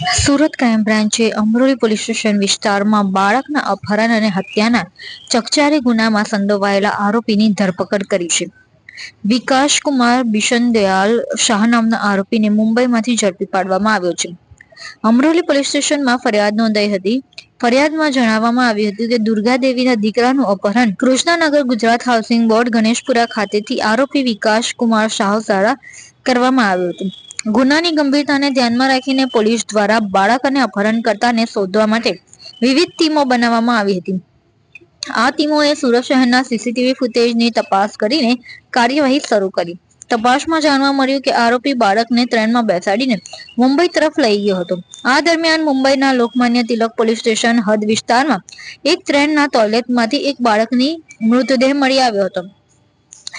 Surat crime બ્રાન્ચે Amroli police station વિસ્તારમાં બાળકના અપહરણ અને હત્યાના ચકચારી ગુનામાં સંડોવાયેલા આરોપીની ધરપકડ કરી છે. વિકાસકુમાર બિશનદયાલ શાહ નામના આરોપીને મુંબઈમાંથી ઝડપી પાડવામાં આવ્યો છે. અમરોલી પોલીસ સ્ટેશનમાં ફરિયાદ નોંધાઈ હતી. ફરિયાદમાં જણાવવામાં આવ્યું હતું કે દુર્ગાદેવીના દીકરાનું અપહરણ કૃષ્ણનગર ગુજરાત હાઉસિંગ બોર્ડ ગણેશપુરા ખાતેથી આરોપી વિકાસ કુમાર શાહ દ્વારા કરવામાં આવ્યું હતું. ગુનાની ગંભીરતાને ધ્યાનમાં રાખીને પોલીસ દ્વારા બાળક અને અપહરણ કરતાને શોધવા માટે વિવિધ ટીમો બનાવવામાં આવી હતી. આ ટીમોએ સુરત શહેરના સીસીટીવી ફૂટેજની તપાસ કરીને કાર્યવાહી શરૂ કરી. તપાસમાં જાણવા મળ્યું કે આરોપી બાળકને ટ્રેનમાં બેસાડીને મુંબઈ તરફ લઈ ગયો હતો. આ દરમિયાન મુંબઈના લોકમાન્ય તિલક પોલીસ સ્ટેશન હદ વિસ્તારમાં એક ટ્રેનના ટોયલેટમાંથી એક બાળકની મૃતદેહ મળી આવ્યો હતો.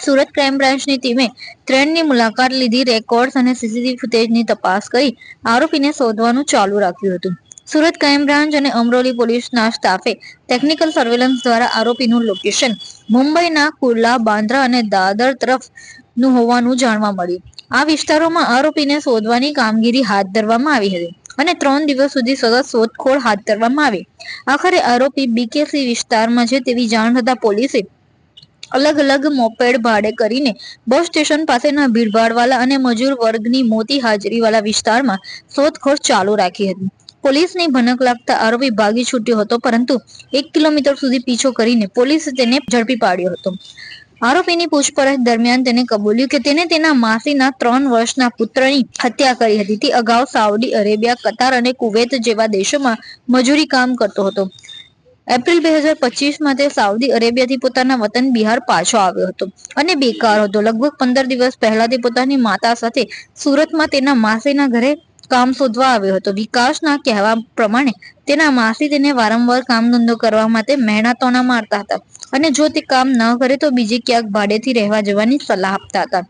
સુરત ક્રાઇમ બ્રાન્ચની ટીમે ટ્રેનની મુલાકાત લીધી રેકોર્ડ્સ અને સીસીટીવી ફૂટેજની તપાસ કરી, આરોપીને શોધવાનું ચાલુ રાખ્યું હતું. સુરત ક્રાઇમ બ્રાન્ચ અને અમરોલી પોલીસના સ્ટાફે ટેકનિકલ સર્વેલન્સ દ્વારા આરોપીનું લોકેશન મુંબઈના કુર્લા, બાંદ્રા અને દાદર તરફનું હોવાનું જાણવા મળ્યું. આ વિસ્તારોમાં આરોપીને શોધવાની કામગીરી હાથ ધરવામાં આવી હતી અને ત્રણ દિવસ સુધી સતત શોધખોળ હાથ ધરવામાં આવી. આખરે આરોપી બીકેસી વિસ્તારમાં છે તેવી જાણ થતા પોલીસે અલગ અલગ મોપેડ ભાડે કરીને બસ સ્ટેશન પાસેના ભીડભાડવાળા અને મજૂર વર્ગની મોટી હાજરીવાળા વિસ્તારમાં શોધખોળ ચાલુ રાખી હતી. પોલીસની ભનક લાગતા આરોપી ભાગી છૂટ્યો હતો, પરંતુ એક કિલોમીટર સુધી પીછો કરીને પોલીસે તેને ઝડપી પાડ્યો હતો. આરોપીની પૂછપરછ દરમિયાન તેને કબૂલ્યું કે તેને તેના માસીના ત્રણ વર્ષના પુત્રની હત્યા કરી હતી. તે અગાઉ સાઉદી અરેબિયા, કતાર અને કુવૈત જેવા દેશોમાં મજૂરી કામ કરતો હતો. એપ્રિલ બે હજાર પચીસમાં તે સાઉદી અરેબિયાથી પોતાના વતન બિહાર પાછો આવ્યો હતો અને બેકાર હતો. લગભગ પંદર દિવસ પહેલા તે પોતાની માતા સાથે સુરતમાં તેના માસીના ઘરે કામ શોધવા આવ્યો હતો. વિકાસના કહેવા પ્રમાણે તેના માસી તેને વારંવાર કામ ધંધો કરવા માટે મહેણાતોના મારતા હતા અને જો તે કામ ન કરે તો બીજે ક્યાંક ભાડેથી રહેવા જવાની સલાહ આપતા હતા.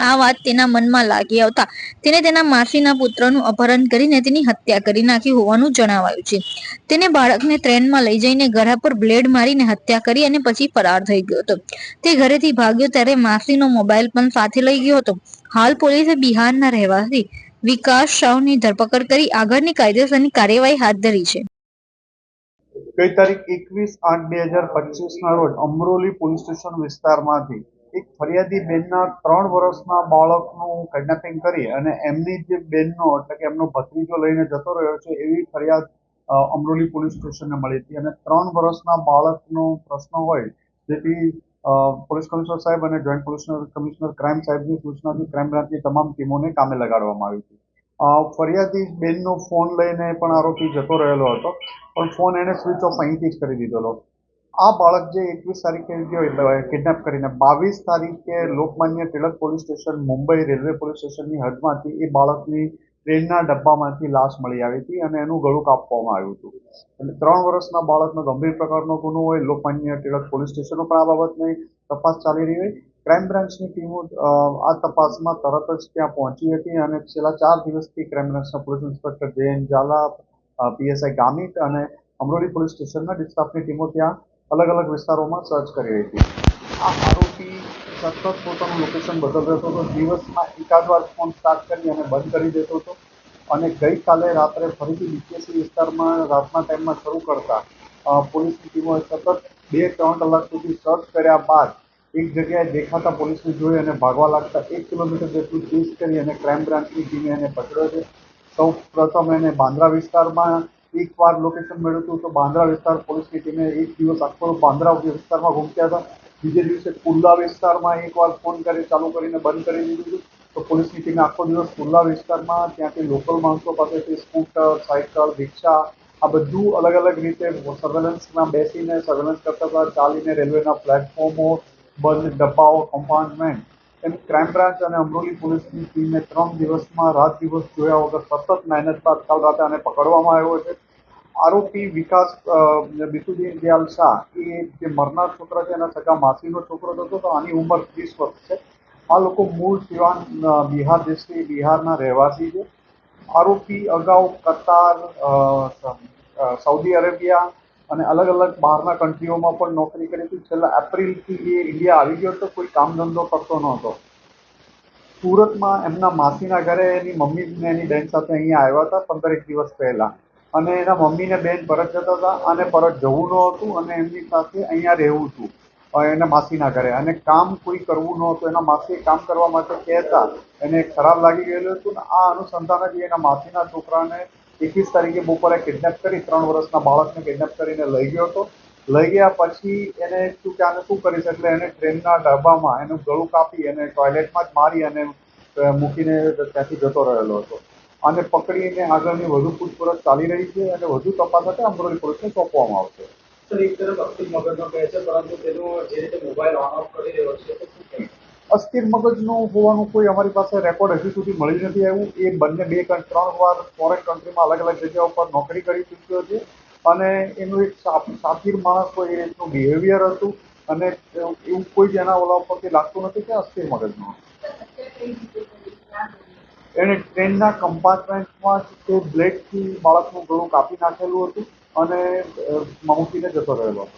આ વાત તેના મનમાં લાગી આવતા. તેને તેના માસીના પુત્રનું અપહરણ કરીને તેની હત્યા કરી નાખી હોવાનું જણાવાયું છે. તેને બાળકને ટ્રેનમાં લઈ જઈને ગળા પર બ્લેડ મારીને હત્યા કરી અને પછી ફરાર થઈ ગયો હતો. તે ઘરેથી ભાગ્યો ત્યારે માસીનો મોબાઈલ પણ સાથે લઈ ગયો હતો. હાલ પોલીસે બિહારના રહેવાસી વિકાસ શાહની ધરપકડ કરી આગળની કાયદેસરની કાર્યવાહી હાથ ધરી છે. ગઈ તારીખ એકવીસ આઠ બે હજાર પચીસના રોજ અમરોલી પોલીસ સ્ટેશન વિસ્તારમાંથી એક ફરિયાદી બેનના ત્રણ વર્ષના બાળકનું કિડનેપિંગ કરી અને એમની જે બેનનો, એટલે કે એમનો ભત્રીજો લઈને જતો રહ્યો છે, એવી ફરિયાદ અમરોલી પોલીસ સ્ટેશનને મળી હતી. અને ત્રણ વર્ષના બાળકનો પ્રશ્ન હોય, જેથી પોલીસ કમિશનર સાહેબ અને જોઈન્ટ પોલીસ કમિશનર ક્રાઇમ સાહેબની સૂચનાથી ક્રાઇમ બ્રાન્ચની તમામ ટીમોને કામે લગાડવામાં આવી હતી. ફરિયાદી બેનનો ફોન લઈને પણ આરોપી જતો રહેલો હતો, પણ ફોન એને સ્વિચ ઓફ અહીંથી જ કરી દીધેલો. આ બાળક જે એકવીસ તારીખે ગયો કિડનેપ કરીને બાવીસ તારીખે Lokmanya Tilak police station, Mumbai railway police સ્ટેશનની હદમાંથી એ બાળકની ટ્રેનના ડબ્બામાંથી લાશ મળી આવી હતી અને એનું ગળું કાપવામાં આવ્યું હતું. એટલે ત્રણ વર્ષના બાળકનો ગંભીર પ્રકારનો ગુનો હોય, લોકમાન્ય તિલક પોલીસ સ્ટેશનો પણ આ બાબતની તપાસ ચાલી રહી હોય. ક્રાઇમ બ્રાન્ચની ટીમો આ તપાસમાં તરત જ ત્યાં પહોંચી હતી અને છેલ્લા ચાર દિવસથી ક્રાઇમ બ્રાન્ચના police inspector Jayant Zala PSI Gamit અને અમરોલી પોલીસ સ્ટેશનના ડિસ્ટાફની ટીમો ત્યાં અલગ અલગ વિસ્તારોમાં સર્ચ કરી રહી હતી. આ આરોપી સતત પોતાનું લોકેશન બદલતો હતો. દિવસમાં એકાદ વાર ફોન સ્ટાર્ટ કરી અને બંધ કરી દેતો હતો. અને ગઈકાલે રાત્રે ફરીથી બીકેસી વિસ્તારમાં રાતના ટાઈમમાં શરૂ કરતા પોલીસની ટીમોએ સતત બે ત્રણ કલાક સુધી સર્ચ કર્યા બાદ એક જગ્યાએ દેખાતા પોલીસને જોઈ અને ભાગવા લાગતા એક કિલોમીટર જેટલું ચેસ કરી અને ક્રાઇમ બ્રાન્ચની ટીમે એને પકડ્યો છે. સૌ પ્રથમ એને બાંદ્રા વિસ્તારમાં એકવાર લોકેશન મળ્યું હતું તો બાંદ્રા વિસ્તાર પોલીસની ટીમે એક દિવસ આખો બાંદ્રા વિસ્તારમાં ઘૂમત્યા હતા. બીજે દિવસે કુલ્લા વિસ્તારમાં એકવાર ફોન કરી, ચાલુ કરીને બંધ કરી દીધું હતું. તો પોલીસની ટીમે આખો દિવસ કુલ્લા વિસ્તારમાં, ત્યાંથી લોકલ માણસો પાસેથી સ્કૂટર, સાયકલ, રિક્ષા, આ બધું અલગ અલગ રીતે સર્વેલન્સમાં બેસીને સર્વેલન્સ કરતા હતા, ચાલીને રેલવેના પ્લેટફોર્મો બંધ, ડબ્બાઓ કમ્પાર્ટમેન્ટ એમ ક્રાઇમ બ્રાન્ચ અને અમરોલી પોલીસની ટીમે ત્રણ દિવસમાં, રાત દિવસ જોયા વગર સતત મહેનત બાદ કાલ રાતે આને પકડવામાં આવ્યો છે. આરોપી વિકાસ બિસુદ્દીન દયાલ શાહ, એ જે મરનાર છોકરા છે, એના સગા માસીનો છોકરો હતો, તો આની ઉંમર ત્રીસ વર્ષ છે. આ લોકો મૂળ સિવાન બિહાર દેશથી, બિહારના રહેવાસી છે. આરોપી અગાઉ કતાર સાઉદી અરેબિયા અને અલગ અલગ બહારના કન્ટ્રીઓમાં પણ નોકરી કરી હતી. છેલ્લા એપ્રિલથી એ ઇન્ડિયા આવી ગયો હતો, કોઈ કામ ધંધો કરતો નહોતો. સુરતમાં એમના માસીના ઘરે એની મમ્મી અને એની બહેન સાથે અહીંયા આવ્યા હતા, પંદરેક દિવસ પહેલા. અને એના મમ્મી ને બેન પરત જતા હતા અને પરત જવું ન હતું અને એમની સાથે અહીંયા રહેવું હતું એના માસીના ઘરે. અને કામ કોઈ કરવું ન હતું. એના માસી કામ કરવા માટે કહેતા. એને ખરાબ લાગી ગયેલું હતું ને આ અનુસંધાને જ એના માસીના છોકરાને એકવીસ તારીખે બપોરે કિડનેપ કરી, ત્રણ વર્ષના બાળકને કિડનેપ કરીને લઈ ગયો હતો. લઈ ગયા પછી એને શું કે આને શું કરીશ? એટલે એને ટ્રેનના ડબ્બામાં એનું ગળું કાપી અને ટોયલેટમાં જ મારી અને મૂકીને ત્યાંથી જતો રહેલો હતો. આને પકડીને આગળની વધુ પૂછપરછ ચાલી રહી છે અને વધુ તપાસ માટે અમરોલી પોલીસને સોંપવામાં આવશે. સર એક તરફ અસ્થિર મગજનો કહે છે પરંતુ તેનો જે રીતે મોબાઈલ ઓન ઓફ કરી રહ્યો છે? અસ્થિર મગજનું હોવાનું કોઈ અમારી પાસે રેકોર્ડ હજુ સુધી મળી નથી આવ્યું. એ બંને બે ત્રણ ત્રણ વાર ફોરેન કન્ટ્રીમાં અલગ અલગ જગ્યાઓ પર નોકરી કરી ચૂક્યો છે. અને એનું એક સા- સાતીર માણસ હોય એ રીતનું બિહેવિયર હતું અને એવું કોઈ જ એના ઓલા ઉપરથી લાગતું નથી કે અસ્થિર મગજનું એણે ટ્રેનના કમ્પાર્ટમેન્ટમાં જ તે બ્લેડથી બાળકનું ગળું કાપી નાખેલું હતું અને મૂકીને જતો રહેલો હતો.